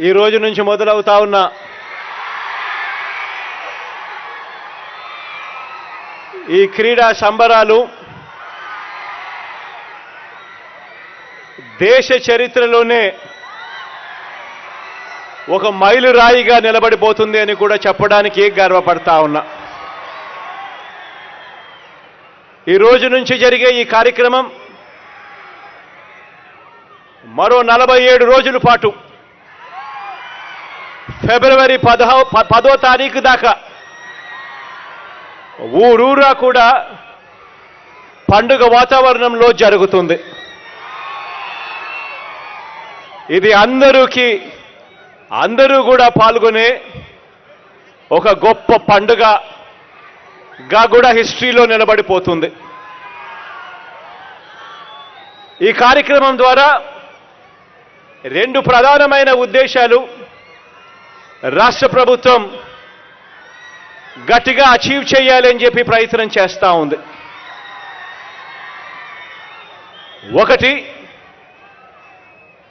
ఈ రోజు నుంచి మొదలవుతా ఉన్నా. ఈ క్రీడా సంబరాలు దేశ చరిత్రలోనే ఒక మైలురాయిగా నిలబడిపోతుంది అని కూడా చెప్పడానికి గర్వపడతా ఉన్నా. ఈ రోజు నుంచి జరిగే ఈ కార్యక్రమం మరో నలభై ఏడు రోజుల పాటు ఫిబ్రవరి పదహో ప- పదో తారీఖు దాకా. ఊరూరా కూడా పండుగ వాతావరణంలో జరుగుతుంది. ఇది అందరికీ అందరూ కూడా పాల్గొనే ఒక గొప్ప పండుగగా కూడా హిస్టరీలో నిలబడిపోతుంది. ఈ కార్యక్రమం ద్వారా రెండు ప్రధానమైన ఉద్దేశాలు రాష్ట్ర ప్రభుత్వం గట్టిగా అచీవ్ చేయాలి అని చెప్పి ప్రయత్నం చేస్తూ ఉంది. ఒకటి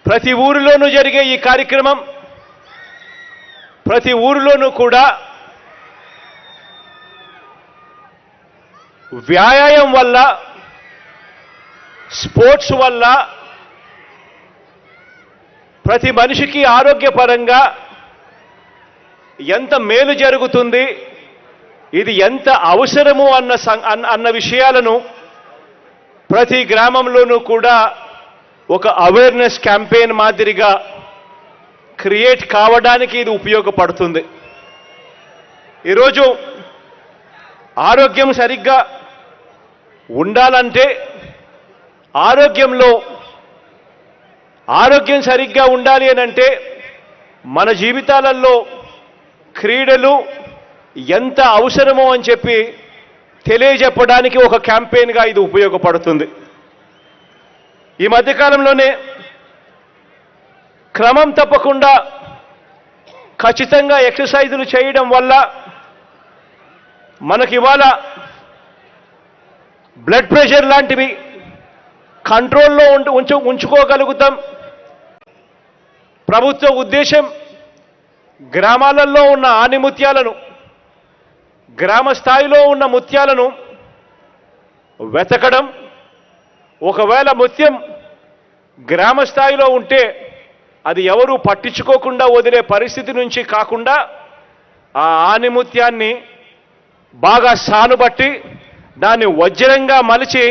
ప్రతి ఊరిలోనూ జరిగే ఈ కార్యక్రమం ప్రతి ఊరిలోనూ కూడా వ్యాయామం వల్ల స్పోర్ట్స్ వల్ల ప్రతి మనిషికి ఆరోగ్యపరంగా ఎంత మేలు జరుగుతుంది? ఇది ఎంత అవసరము అన్న సం- అన్న- విషయాలను ప్రతి గ్రామంలోనూ కూడా ఒక అవేర్నెస్ క్యాంపెయిన్ మాదిరిగా క్రియేట్ కావడానికి ఇది ఉపయోగపడుతుంది. ఈరోజు ఆరోగ్యం సరిగ్గా ఉండాలంటే ఆరోగ్యంలో ఆరోగ్యం సరిగ్గా ఉండాలి అని అంటే మన జీవితాలలో క్రీడలు ఎంత అవసరమో అని చెప్పి తెలియజెప్పడానికి ఒక క్యాంపెయిన్గా ఇది ఉపయోగపడుతుంది. ఈ మధ్యకాలంలోనే క్రమం తప్పకుండా ఖచ్చితంగా ఎక్సర్సైజులు చేయడం వల్ల మనకి ఇవాళ బ్లడ్ ప్రెషర్ లాంటివి కంట్రోల్లో ఉంచు ఉంచుకోగలుగుతాం. ప్రభుత్వ ఉద్దేశం గ్రామాలలో ఉన్న ఆనిముత్యాలను గ్రామ స్థాయిలో ఉన్న ముత్యాలను వెతకడం ఒకవేళ ముత్యం గ్రామ స్థాయిలో ఉంటే అది ఎవరు పట్టించుకోకుండా వదిలే పరిస్థితి నుంచి కాకుండా ఆ ఆనిముత్యాన్ని బాగా సానుబట్టి దాన్ని వజ్రంగా మలిచి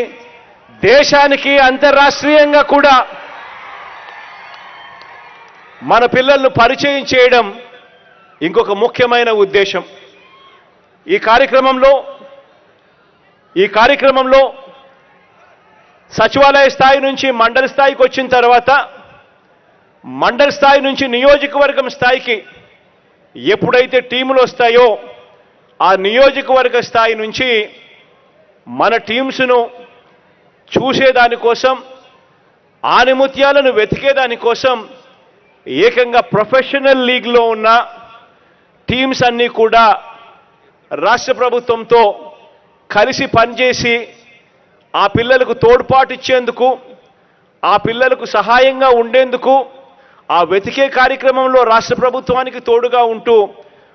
దేశానికి అంతర్రాష్ట్రీయంగా కూడా మన పిల్లలను పరిచయం చేయడం ఇంకొక ముఖ్యమైన ఉద్దేశం. ఈ కార్యక్రమంలో ఈ కార్యక్రమంలో సచివాలయ స్థాయి నుంచి మండలి స్థాయికి వచ్చిన తర్వాత మండల స్థాయి నుంచి నియోజకవర్గం స్థాయికి ఎప్పుడైతే టీములు వస్తాయో ఆ నియోజకవర్గ స్థాయి నుంచి మన టీమ్స్ను చూసేదానికోసం ఆనిముత్యాలను వెతికేదానికోసం ఏకంగా ప్రొఫెషనల్ లీగ్లో ఉన్న టీమ్స్ అన్నీ కూడా రాష్ట్ర ప్రభుత్వంతో కలిసి పనిచేసి ఆ పిల్లలకు తోడ్పాటు ఇచ్చేందుకు ఆ పిల్లలకు సహాయంగా ఉండేందుకు ఆ వెతికే కార్యక్రమంలో రాష్ట్ర ప్రభుత్వానికి తోడుగా ఉంటూ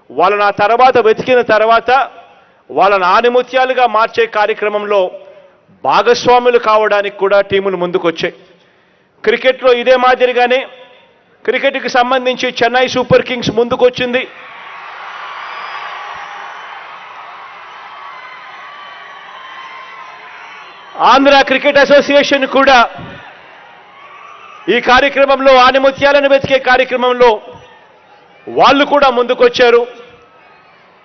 వాళ్ళని ఆ తర్వాత వెతికిన తర్వాత వాళ్ళని ఆనిముత్యాలుగా మార్చే కార్యక్రమంలో భాగస్వాములు కావడానికి కూడా టీములు ముందుకొచ్చాయి. క్రికెట్లో ఇదే మాదిరిగానే క్రికెట్కి సంబంధించి చెన్నై సూపర్ కింగ్స్ ముందుకొచ్చింది. ఆంధ్ర క్రికెట్ అసోసియేషన్ కూడా ఈ కార్యక్రమంలో ఆనిముత్యాలను వెతికే కార్యక్రమంలో వాళ్ళు కూడా ముందుకొచ్చారు.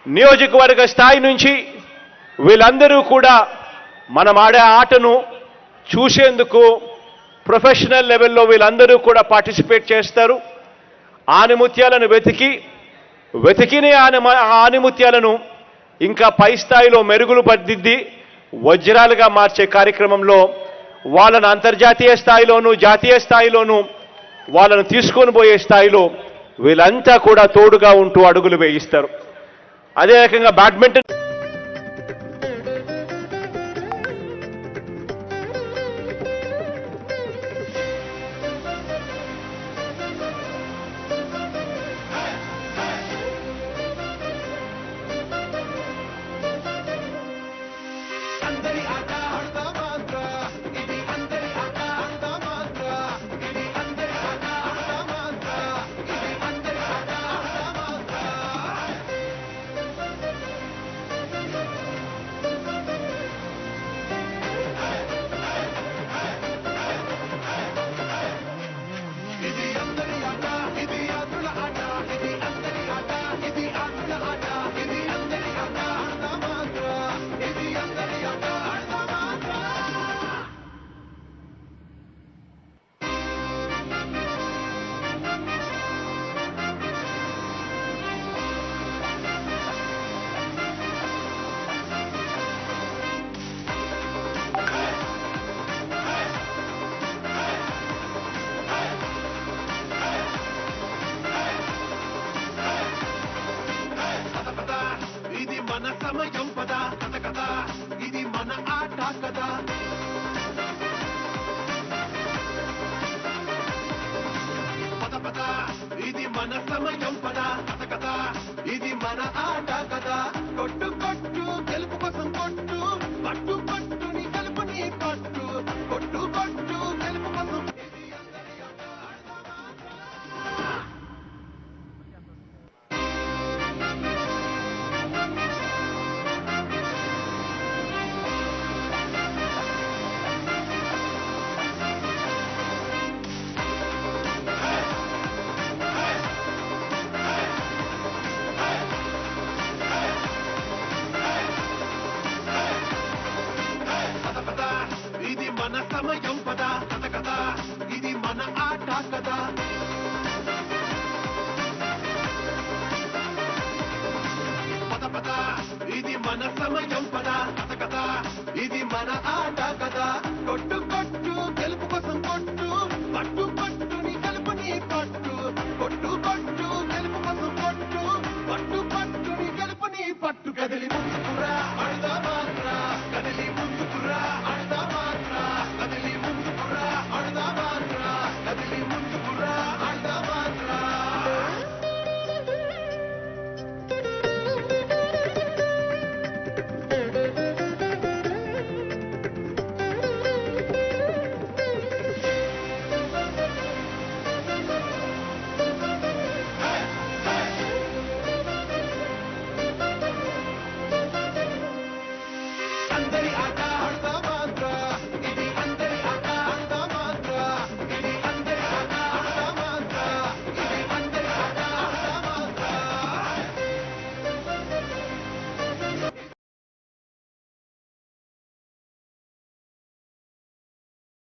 నియోజకవర్గ స్థాయి నుంచి వీళ్ళందరూ కూడా మనం ఆడే ఆటను చూసేందుకు ప్రొఫెషనల్ లెవెల్లో వీళ్ళందరూ కూడా పార్టిసిపేట్ చేస్తారు. ఆనిముత్యాలను వెతికి వెతికిన ఆని ఆనిముత్యాలను ఇంకా పై స్థాయిలో మెరుగులు పద్దిద్ది వజ్రాలుగా మార్చే కార్యక్రమంలో వాళ్ళను అంతర్జాతీయ స్థాయిలోనూ జాతీయ స్థాయిలోనూ వాళ్ళను తీసుకొని పోయే స్థాయిలో వీళ్ళంతా కూడా తోడుగా ఉంటూ అడుగులు వేయిస్తారు. అదే రకంగా బ్యాడ్మింటన్ కదా పద పద ఇది మన సమయం పద కథ కథ ఇది మన ఆ మన సమయం పద కథ కథ. ఇది మన ఆట కథ. పద పద ఇది మన సమయం పద కథ కథ. ఇది మన ఆట కథ. కొట్టు కొట్టు గెలుపు కోసం కొట్టు. పట్టు పట్టు నీ గెలుపు నీ పట్టు. కొట్టు కొట్టు గెలుపు కోసం కొట్టు. పట్టు పట్టు నీ గెలుపు నీ పట్టు. కదిలి ముందుకురా అడుదా